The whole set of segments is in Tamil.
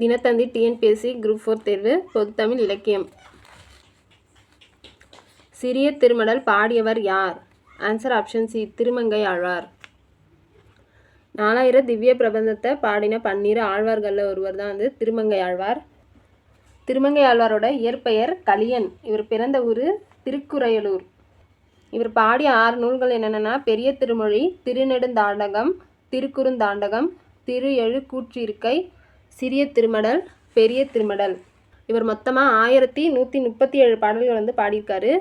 தினத்தந்தி டிஎன்பிஎஸ்சி குரூப் ஃபோர் தேர்வு பொதுத்தமிழ் இலக்கியம். சிறிய திருமடல் பாடியவர் யார்? Answer option C Thirumangai Azhwar. நாலாயிரம் திவ்ய பிரபந்தத்தை பாடின பன்னிரு ஆழ்வார்களில் ஒருவர் தான் வந்து திருமங்கை ஆழ்வார். திருமங்கை ஆழ்வாரோட இயற்பெயர் கலியன் இவர் பிறந்த ஊர் திருக்குறையலூர். இவர் பாடிய ஆறு நூல்கள் என்னென்னா பெரிய திருமொழி திருநெடுந்தாண்டகம் திருக்குறுந்தாண்டகம் திரு எழு கூற்றிருக்கை சிறிய திருமடல் பெரிய திருமடல். இவர் மொத்தமாக ஆயிரத்தி நூற்றி முப்பத்தி ஏழு பாடல்கள் வந்து பாடியிருக்காரு.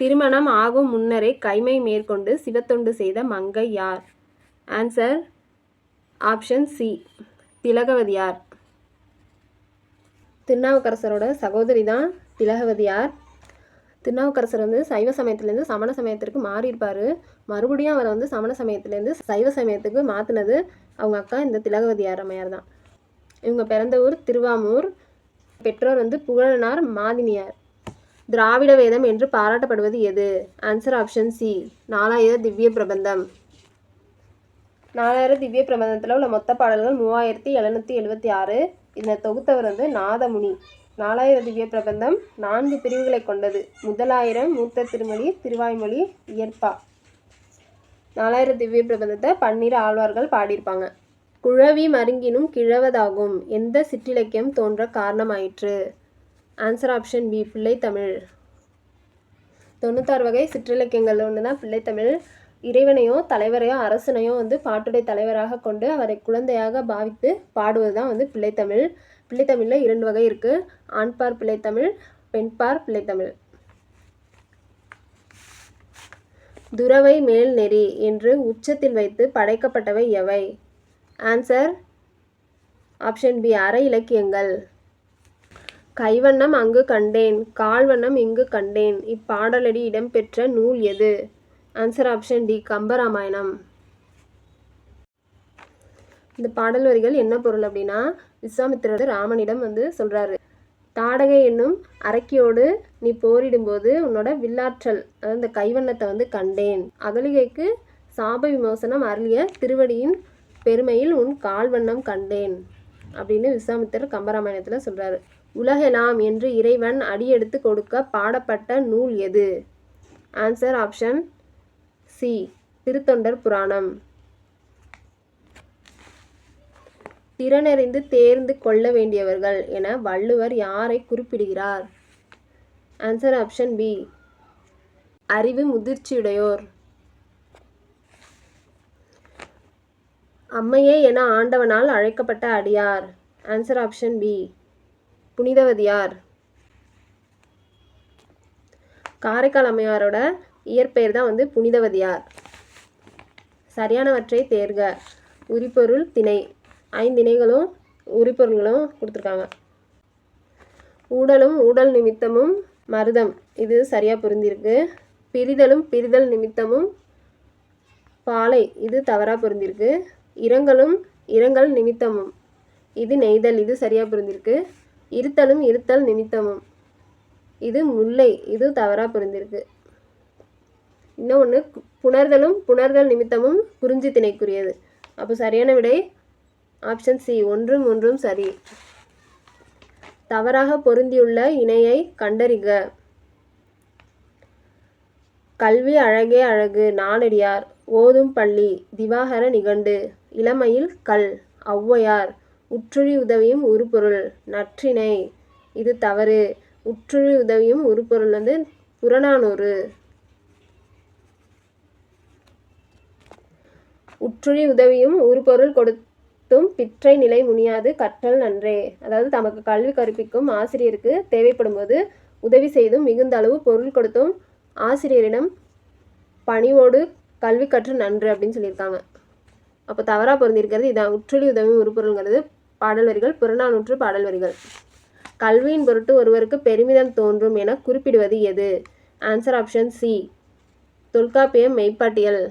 திருமணம் ஆகும் முன்னரே கைமை மேற்கொண்டு சிவத்தொண்டு செய்த மங்கை யார்? ஆன்சர் ஆப்ஷன் சி திலகவதியார் திருநாவுக்கரசரோட சகோதரி தான் திலகவதியார் திருநாவுக்கரசர் வந்து சைவ சமயத்துலேருந்து சமண சமயத்திற்கு மாறியிருப்பார். மறுபடியும் அவரை வந்து சமண சமயத்துலேருந்து சைவ சமயத்துக்கு மாற்றினது அவங்க அக்கா இந்த திலகவதியார் அம்மையார் தான். இவங்க பிறந்த ஊர் திருவாமூர். பெற்றோர் வந்து புகழனார் மாதினியார் திராவிட வேதம் என்று பாராட்டப்படுவது எது? ஆன்சர் ஆப்ஷன் சி நாலாயிர திவ்ய பிரபந்தம். நாலாயிரம் திவ்ய பிரபந்தத்தில் உள்ள மொத்த பாடல்கள் மூவாயிரத்தி எழுநூற்றி எழுபத்தி ஆறு. இதனை தொகுத்தவர் வந்து நாதமுனி. நாலாயிர திவ்ய பிரபந்தம் நான்கு பிரிவுகளை கொண்டது. முதலாயிரம் மூத்த திருமொழி திருவாய்மொழி இயற்பா. நாலாயிர திவ்ய பிரபந்தத்தை பன்னிரு ஆழ்வார்கள் பாடியிருப்பாங்க. குழவி மருங்கினும் கிழவதாகும். எந்த சிற்றிலக்கியம் தோன்ற காரணமாயிற்று? ஆன்சர் ஆப்ஷன் பி பிள்ளைத்தமிழ். தொண்ணூத்தாறு வகை சிற்றிலக்கியங்கள் ஒன்று தான் பிள்ளைத்தமிழ். இறைவனையோ தலைவரையோ அரசனையோ வந்து பாட்டுடைய தலைவராக கொண்டு அவரை குழந்தையாக பாவித்து பாடுவது தான் வந்து பிள்ளைத்தமிழ். பிள்ளைத்தமிழில் இரண்டு வகை இருக்குது ஆண்பார் பிள்ளைத்தமிழ் பெண்பார் பிள்ளைத்தமிழ் துறவை மேல் நெறி என்று உச்சத்தில் வைத்து படைக்கப்பட்டவை எவை? ஆன்சர் ஆப்ஷன் பி அற இலக்கியங்கள். கைவண்ணம் அங்கு கண்டேன் கால்வண்ணம் இங்கு கண்டேன். இப்பாடலடி இடம்பெற்ற நூல் எது? Answer option D Kambaramayanam. இந்த பாடல் வரிகள் என்ன பொருள் அப்படின்னா விஸ்வாமித்திரர் ராமனிடம் வந்து சொல்கிறாரு தாடகை என்னும் அரக்கியோடு நீ போரிடும்போது உன்னோட வில்லாற்றல் அதாவது இந்த கைவண்ணத்தை வந்து கண்டேன். அகலிகைக்கு சாப விமோசனம் அருளிய திருவடியின் பெருமையில் உன் கால்வண்ணம் கண்டேன் அப்படின்னு விஸ்வாமித்திரர் கம்பராமாயணத்தில் சொல்கிறாரு உலகெலாம் என்று இறைவன் அடியெடுத்து கொடுக்க பாடப்பட்ட நூல் எது? ஆன்சர் ஆப்ஷன் சி திருத்தொண்டர் புராணம். திறனறிந்து தேர்ந்து கொள்ள வேண்டியவர்கள் என வள்ளுவர் யாரை குறிப்பிடுகிறார்? ஆன்சர் ஆப்ஷன் பி அறிவு முதிர்ச்சியுடையோர். அம்மையே என ஆண்டவனால் அழைக்கப்பட்ட அடியார். Answer option B Punithavathiyar. Karaikal அம்மையாரோட இயற்பெயர் தான் வந்து புனிதவதியார். சரியானவற்றை தேர்க. உரிபொருள் திணை. ஐந்து இணைகளும் கொடுத்துருக்காங்க. ஊடலும் ஊடல் நிமித்தமும் மருதம். இது சரியாக பொருந்திருக்கு. பிரிதலும் பிரிதல் நிமித்தமும் பாலை. இது தவறாக பொருந்திருக்கு. இரங்கலும் இரங்கல் நிமித்தமும். இது நெய்தல். இது சரியாக பொருந்திருக்கு. இருத்தலும் இருத்தல் நிமித்தமும். இது முல்லை. இது தவறாக பொருந்திருக்கு. இன்னொன்று புணர்தலும் புணர்தல் நிமித்தமும் குறிஞ்சி திணைக்குரியது அப்போ சரியான விடை ஆப்ஷன் சி ஒன்றும் ஒன்றும் சரி. தவறாக பொருந்தியுள்ள இணையை கண்டறிக. கல்வி அழகே அழகு நாளடியார். ஓதும் பள்ளி திவாகர நிகண்டு. இளமையில் கல் ஔவையார். உற்றுழி உதவியும் உருப்பொருள் நற்றிணை. இது தவறு. உற்றுழி உதவியும் உருப்பொருள் வந்து புறநானூறு. உற்றுழி உதவியும் உருப்பொருள் கொடுத்தும் பிற்றை நிலை முனியாது கற்றல் நன்றே. அதாவது தமக்கு கல்வி கற்பிக்கும் ஆசிரியருக்கு தேவைப்படும்போது உதவி செய்தும் மிகுந்த அளவு பொருள் கொடுத்தும் ஆசிரியரிடம் பணிவோடு கல்வி கற்று நன்று அப்படின்னு சொல்லியிருக்காங்க. அப்போ தவறாக பொருந்திருக்கிறது இதான் உற்றுளி உதவி உருப்பொருள்ங்கிறது பாடல் வரிகள் புறநானூற்று பாடல் வரிகள் கல்வியின் பொருட்டு ஒருவருக்கு பெருமிதம் தோன்றும் என குறிப்பிடுவது எது? Answer option C Tholkappiyam Meippattiyal.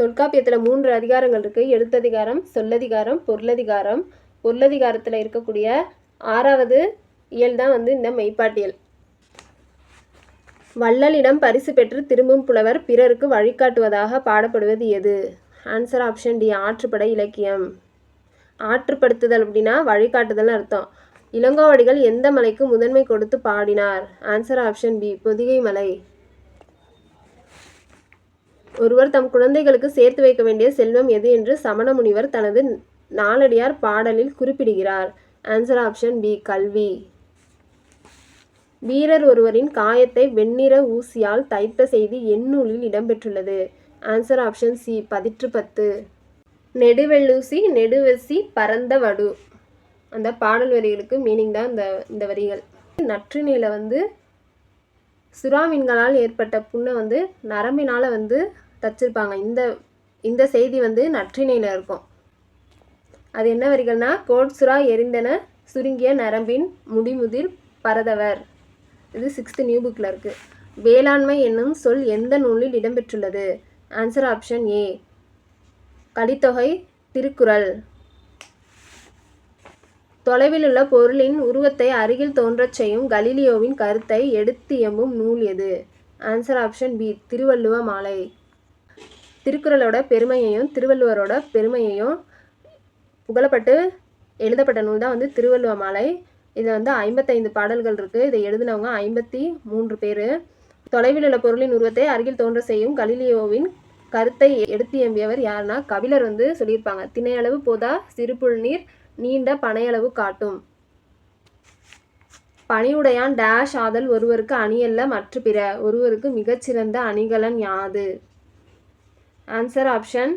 தொல்காப்பியத்தில் மூன்று அதிகாரங்கள் இருக்குது எழுத்ததிகாரம் சொல்லதிகாரம் பொருளதிகாரம். பொருளதிகாரத்தில் இருக்கக்கூடிய ஆறாவது இயல் தான் வந்து இந்த மெய்ப்பாட்டியல். வள்ளலிடம் பரிசு பெற்று திரும்பும் புலவர் பிறருக்கு வழிகாட்டுவதாக பாடப்படுவது எது? ஆன்சர் ஆப்ஷன் டி ஆற்றுப்படை இலக்கியம். ஆற்றுப்படுத்துதல் அப்படின்னா வழிகாட்டுதல்னு அர்த்தம். இளங்கோவடிகள் எந்த மலைக்கு முதன்மை கொடுத்து பாடினார்? ஆன்சர் ஆப்ஷன் பி பொதிகை மலை. ஒருவர் தம் குழந்தைகளுக்கு சேர்த்து வைக்க வேண்டிய செல்வம் எது என்று சமண முனிவர் தனது நாலடியார் பாடலில் குறிப்பிடுகிறார். ஆன்சர் ஆப்ஷன் பி கல்வி. வீரர் ஒருவரின் காயத்தை வெண்ணிற ஊசியால் தைத்த செய்தி எண்ணூலில் இடம்பெற்றுள்ளது. ஆன்சர் ஆப்ஷன் சி பதிற்று பத்து. நெடுவெள்ளூசி நெடுவெசி பரந்த வடு. அந்த பாடல் வரிகளுக்கு மீனிங் தான் இந்த இந்த வரிகள். நற்றினியில் வந்து சுறாமீன்களால் ஏற்பட்ட புண்ணை வந்து நரம்பினால் வந்து தச்சிருப்பாங்க. இந்த இந்த செய்தி வந்து நற்றினையில் இருக்கும். அது என்ன வரிகள்னா கோட்சுரா எரிந்தன சுருங்கிய நரம்பின் முடிமுதிர் பரதவர். இது சிக்ஸ்த்து நியூ புக்கில் இருக்குது வேளாண்மை என்னும் சொல் எந்த நூலில் இடம்பெற்றுள்ளது? Answer option A Kalithogai Thirukkural. தொலைவில் உள்ள பொருளின் உருவத்தை அருகில் தோன்றச் செய்யும் கலீலியோவின் கருத்தை எடுத்து எம்பும் நூல் எது ஆன்சர் ஆப்ஷன் பி திருவள்ளுவ மாலை. திருக்குறளோட பெருமையையும் திருவள்ளுவரோட பெருமையையும் புகழப்பட்டு எழுதப்பட்ட நூல் தான் வந்து திருவள்ளுவ மாலை. இதில் வந்து ஐம்பத்தைந்து பாடல்கள் இருக்குது இதை எழுதினவங்க ஐம்பத்தி மூன்று பேர். தொலைவில் உள்ள பொருளின் உருவத்தை அருகில் தோன்ற செய்யும் கலிலியோவின் கருத்தை எடுத்து எம்பியவர் யாருன்னா கபிலர் வந்து சொல்லியிருப்பாங்க. திணையளவு போதா சிறுபுல் நீர் நீண்ட பனையளவு காட்டும். பணியுடையான் டேஷ் ஆதல் ஒருவருக்கு அணியல்ல மற்ற பிற ஒருவருக்கு மிகச்சிறந்த அணிகலன் யாது? ஆன்சர் ஆப்ஷன்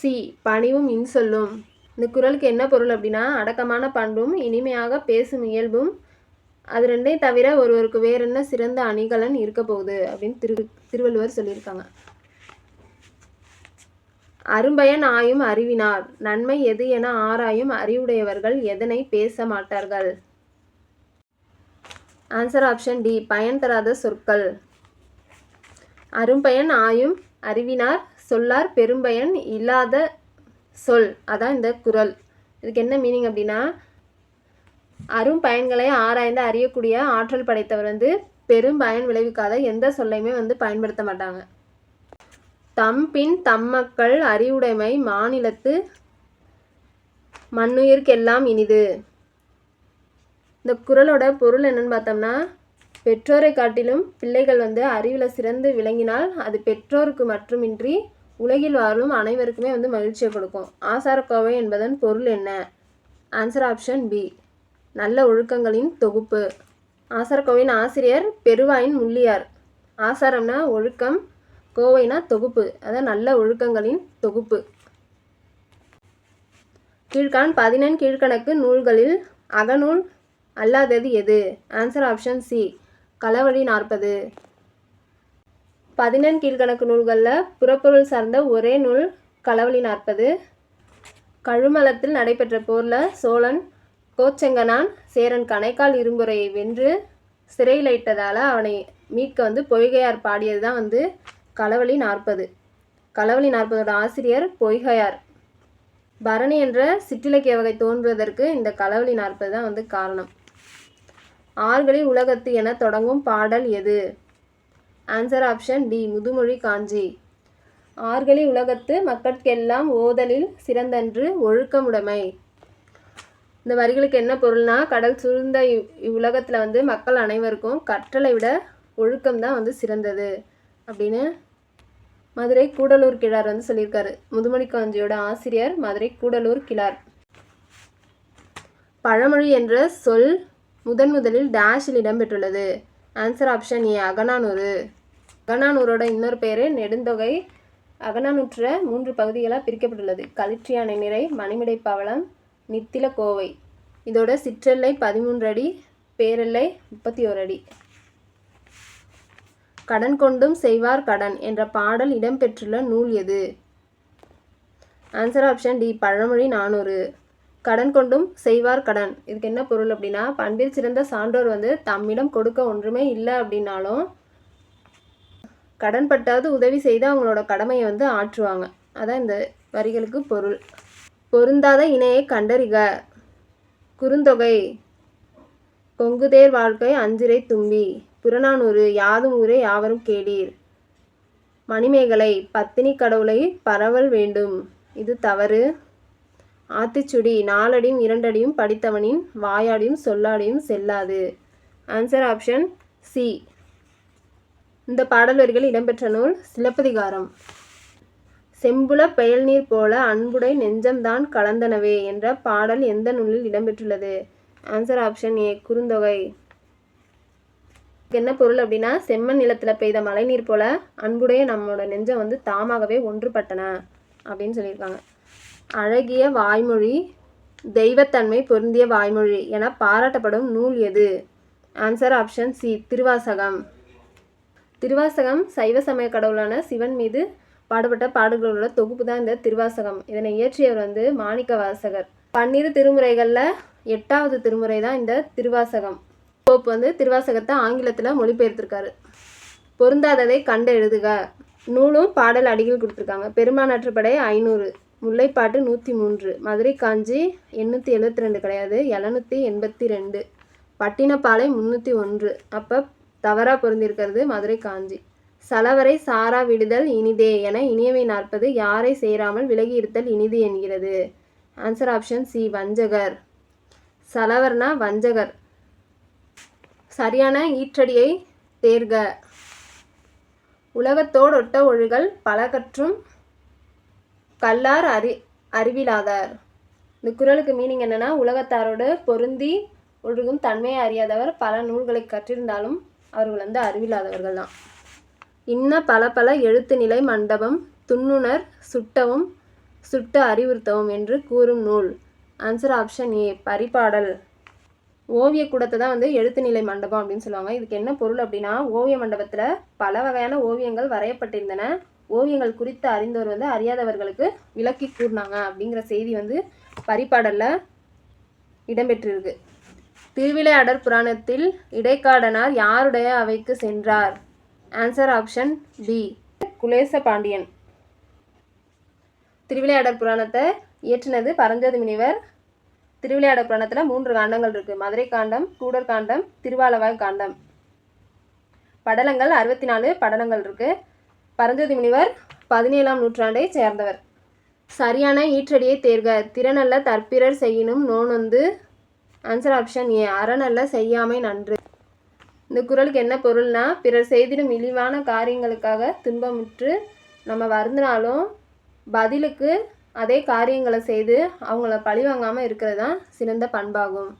சி பணிவும் இன்சொல்லும். இந்த குரலுக்கு என்ன பொருள் அப்படின்னா அடக்கமான பண்பும் இனிமையாக பேசும் இயல்பும் அது ரெண்டையும் தவிர ஒருவருக்கு வேற என்ன சிறந்த அணிகலன் இருக்க போகுது அப்படின்னு திரு திருவள்ளுவர் சொல்லியிருக்காங்க. அரும்பயன் ஆயும் அறிவினார். நன்மை எது என ஆராயும் அறிவுடையவர்கள் எதனை பேச மாட்டார்கள்? ஆன்சர் ஆப்ஷன் டி பயன் தராத சொற்கள். அரும்பயன் ஆயும் அறிவினார். சொல்லார் பெரும்பயன் இல்லாத சொல். அதான் இந்த குரல். இதுக்கு என்ன மீனிங் அப்படின்னா அரும் பயன்களை ஆராய்ந்து அறியக்கூடிய ஆற்றல் படைத்தவர் வந்து பெரும் பயன் விளைவிக்காத எந்த சொல்லையுமே வந்து பயன்படுத்த மாட்டாங்க. தம்பின் தம்மக்கள் அறிவுடைமை மாநிலத்து மண்ணுயிர்க்கெல்லாம் இனிது. இந்த குறளோட பொருள் என்னன்னு பார்த்தோம்னா பெற்றோரை காட்டிலும் பிள்ளைகள் வந்து அறிவில் சிறந்து விளங்கினால் அது பெற்றோருக்கு மட்டுமின்றி உலகில் வாழும் அனைவருக்குமே வந்து மகிழ்ச்சியை கொடுக்கும். ஆசாரக்கோவை என்பதன் பொருள் என்ன? ஆன்சர் ஆப்ஷன் பி நல்ல ஒழுக்கங்களின் தொகுப்பு. ஆசாரக்கோவையின் ஆசிரியர் பெருவாயின் முள்ளியார். ஆசாரம்னா ஒழுக்கம் கோவைனா தொகுப்பு. அதான் நல்ல ஒழுக்கங்களின் தொகுப்பு. கீழ்கான் பதினெண் கீழ்கணக்கு நூல்களில் அகநூல் அல்லாதது எது? ஆன்சர் ஆப்ஷன் சி களவழி நாற்பது. பதினெண் கீழ்கணக்கு நூல்களில் புறப்பொருள் சார்ந்த ஒரே நூல் களவழி நாற்பது. கழுமலத்தில் நடைபெற்ற போரில் சோழன் கோச்செங்கனான் சேரன் கணைக்கால் இரும்புரையை வென்று சிறையில் இட்டதால் அவனை மீட்க வந்து பொய்கையார் பாடியது தான் வந்து களவழி நாற்பது. களவழி நாற்பதோட ஆசிரியர் பொய்கையார். பரணி என்ற சிற்றிலக்கிய வகை தோன்றுவதற்கு இந்த களவழி நாற்பது தான் வந்து காரணம். ஆறுகளில் உலகத்து என தொடங்கும் பாடல் எது? Answer option D Mudhumozhi Kanchi. ஆறுகளி உலகத்து மக்கட்கெல்லாம் ஓதலில் சிறந்தன்று ஒழுக்கமுடைமை. இந்த வரிகளுக்கு என்ன பொருள்னா கடல் சூழ்ந்த இவ் இவ்வுலகத்தில் வந்து மக்கள் அனைவருக்கும் கற்றலை விட ஒழுக்கம் தான் வந்து சிறந்தது. அப்படின்னு மதுரை கூடலூர் கிழார் வந்து சொல்லியிருக்காரு. முதுமொழி காஞ்சியோட ஆசிரியர் மதுரை கூடலூர் கிழார். பழமொழி என்ற சொல் முதன் முதலில் டேஷில் இடம்பெற்றுள்ளது. ஆன்சர் ஆப்ஷன் ஏ அகனானூறு அகனானூரோட இன்னொரு பேர் நெடுந்தொகை. அகனானூற்ற மூன்று பகுதிகளாக பிரிக்கப்பட்டுள்ளது. களிற்றியானை நிறை மணிமிடை பவளம் நித்தில கோவை. இதோட சிற்றெல்லை பதிமூன்று அடி பேரெல்லை முப்பத்தி ஓர் அடி. கடன் கொண்டும் செய்வார் கடன் என்ற பாடல் இடம்பெற்றுள்ள நூல் எது? ஆன்சர் ஆப்ஷன் டி பழமொழி நானூறு. கடன் கொண்டும் செய்வார் கடன். இதுக்கு என்ன பொருள் அப்படின்னா பண்பில் சிறந்த சான்றோர் வந்து தம்மிடம் கொடுக்க ஒன்றுமே இல்லை அப்படின்னாலும் கடன் பட்டாவது உதவி செய்து அவங்களோட கடமையை வந்து ஆற்றுவாங்க. அதான் இந்த வரிகளுக்கு பொருள். பொருந்தாத இணையை கண்டறிக. குறுந்தொகை. கொங்குதேர் வாழ்க்கை அஞ்சிரை தும்பி. புறநானூறு யாதும் ஊரே யாவரும் கேளீர். மணிமேகலை பத்தினி கடவுளை பரவல் வேண்டும். இது தவறு. ஆத்திச்சுடி நாலடியும் இரண்டடியும் படித்தவனின் வாயாடியும் சொல்லாடியும் செல்லாது. ஆன்சர் ஆப்ஷன் சி இந்த பாடல் வரிகள் இடம்பெற்ற நூல் சிலப்பதிகாரம். செம்புல பெயல்நீர் போல அன்புடை நெஞ்சம்தான் கலந்தனவே என்ற பாடல் எந்த நூலில் இடம்பெற்றுள்ளது? Answer option A Kurunthogai. என்ன பொருள் அப்படின்னா செம்மண் நிலத்தில் பெய்த மழைநீர் போல அன்புடைய நம்மளோட நெஞ்சம் வந்து தாமாகவே ஒன்றுபட்டன அப்படின்னு சொல்லியிருக்காங்க. அழகிய வாய்மொழி தெய்வத்தன்மை பொருந்திய வாய்மொழி என பாராட்டப்படும் நூல் எது? Answer option C Thiruvasagam. Thiruvasagam சைவ சமய கடவுளான சிவன் மீது பாடப்பட்ட பாடல்களோட தொகுப்பு தான் இந்த திருவாசகம். இதனை இயற்றியவர் வந்து மாணிக்க வாசகர் பன்னிரு திருமுறைகளில் எட்டாவது திருமுறை தான் இந்த திருவாசகம். போப் வந்து திருவாசகத்தை ஆங்கிலத்தில் மொழிபெயர்த்திருக்காரு. பொருந்தாததை கண்டு எழுதுக. நூலும் பாடல் அடிகள் கொடுத்துருக்காங்க. பெருமானாற்றுப்படை ஐநூறு முல்லைப்பாட்டு நூற்றி மூன்று மதுரை காஞ்சி எண்ணூற்றி எழுபத்தி ரெண்டு கிடையாது எழுநூற்றி எண்பத்தி ரெண்டு பட்டினப்பாலை முந்நூற்றி ஒன்று. அப்போ தவறாக பொருந்திருக்கிறது மதுரை காஞ்சி. சலவரை சாரா விடுதல் இனிதே என இனியவை நாற்பது யாரை சேராமல் விலகி இருத்தல் இனிது என்கிறது. ஆன்சர் ஆப்ஷன் சி வஞ்சகர். சலவர்னா வஞ்சகர். சரியான ஈற்றடியை தேர்க. உலகத்தோடொட்ட ஒழுகல் பல கற்றும் கல்லார் அறி அறிவிலாதார். இந்த குரலுக்கு மீனிங் என்னென்னா உலகத்தாரோடு பொருந்தி ஒழுகும் தன்மையை அறியாதவர் பல நூல்களை கற்றிருந்தாலும் அவர்கள் வந்து அறிவில்லாதவர்கள் தான். இன்ன பல பல எழுத்து நிலை மண்டபம் துண்ணுணர் சுட்டவும் சுட்டு அறிவுறுத்தவும் என்று கூறும் நூல். Answer option A Paripadal. ஓவிய கூடத்தை தான் வந்து எழுத்து நிலை மண்டபம் அப்படின்னு சொல்லுவாங்க. இதுக்கு என்ன பொருள் அப்படின்னா ஓவிய மண்டபத்தில் பல வகையான ஓவியங்கள் வரையப்பட்டிருந்தன. ஓவியங்கள் குறித்து அறிந்தவர் வந்து அறியாதவர்களுக்கு விளக்கி கூறினாங்க அப்படிங்கிற செய்தி வந்து பரிபாடலில் இடம்பெற்றிருக்கு. திருவிளையாடற் புராணத்தில் இடைக்காடனார் யாருடைய அவைக்கு சென்றார்? Answer option B Kulesa Pandiyan. திருவிளையாடற் புராணத்தை இயற்றினது பரஞ்சோதி முனிவர். திருவிளையாட புராணத்தில் மூன்று காண்டங்கள் இருக்குது மதுரை காண்டம் கூடர் காண்டம் திருவாலவாய் காண்டம். படலங்கள் அறுபத்தி நாலு படலங்கள் இருக்குது பரஞ்சோதி முனிவர் பதினேழாம் நூற்றாண்டை சேர்ந்தவர். சரியான ஈற்றடியை தேர்க. திறனல்ல தற்பிறர் செய்யினும் நோனொந்து ஆன்சர் ஆப்ஷன் ஏ அறநல்ல செய்யாமை நன்று. இந்த குரலுக்கு என்ன பொருள்னா பிறர் செய்திடும் இழிவான காரியங்களுக்காக துன்பமுற்று நம்ம வருந்தினாலும் பதிலுக்கு அதே காரியங்களை செய்து அவங்கள பழிவாங்காமல் இருக்கிறது தான் சிறந்த பண்பாகும்.